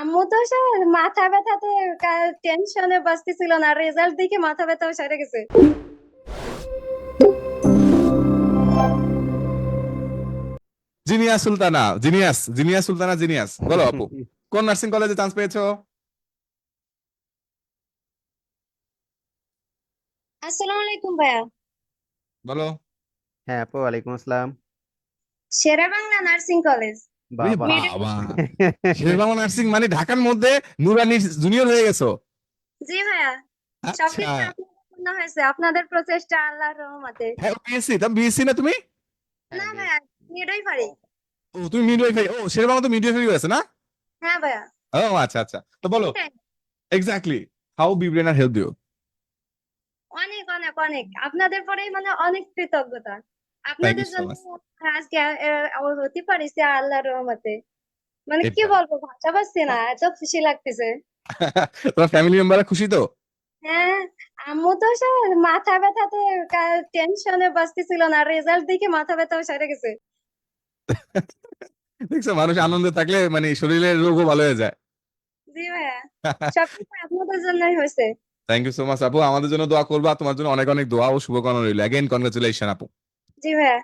আম্মু তো মাথা ব্যথাতে টেনশনে বাঁচতেছিল না রেজাল্ট দেখে মাথা ব্যথাও সেরে গেছে। Genius Sultana genius genius Sultana genius. বলো আপু কোন নার্সিং কলেজে চান্স পেয়েছ? আসসালামু আলাইকুম ভাইয়া। বলো। হ্যাঁ আপু ওয়ালাইকুম আসসালাম। শেরা বাংলা নার্সিং কলেজ বাবা। নার্সিং মানে ঢাকার মধ্যে নুরানি জুনিয়র হয়ে গেছো? জি ভাইয়া। আচ্ছা। সবকিছু হয়েছে। আপনাদের প্রচেষ্টা আল্লাহর রহমতে। হ্যাঁ বিএসসি তুমি বিএসসি না তুমি? না ভাইয়া নিডই ও তুমি মিডওয়াইফারি ও শেরবাংলা তো মিডওয়াইফারি হয়েছে না? হ্যাঁ ভাইয়া। ও আচ্ছা আচ্ছা। তো বলো। এক্স্যাক্টলি হাউ বিব্রেনার হেল্প ইউ অনেক অনেক অনেক। আপনাদের পরেই মানে অনেক কৃতজ্ঞতা। আপনাদের জন্য আজকে হতে পারিছি আল্লাহর রহমতে। মানে কি বলব ভাষা পাচ্ছি না এত খুশি লাগতেছে। তোমার ফ্যামিলি মেম্বাররা খুশি তো? হ্যাঁ আম্মু তো মাথা ব্যথাতে টেনশনে বাঁচতেছিল না রেজাল্ট দেখে মাথা ব্যথাও সেরে গেছে। দেখছ মানুষ আনন্দে থাকলে মানে শরীরের রোগও ভালো হয়ে যায়। জি ভাইয়া সবকিছু আপনাদের জন্যই হয়েছে। থ্যাংক ইউ সো মাচ আপু। আমাদের জন্য দোয়া করবা তোমার জন্য অনেক অনেক দোয়া ও শুভকামনা রইল। অ্যাগেন কনগ্রাচুলেশন আপু। জি ভাইয়া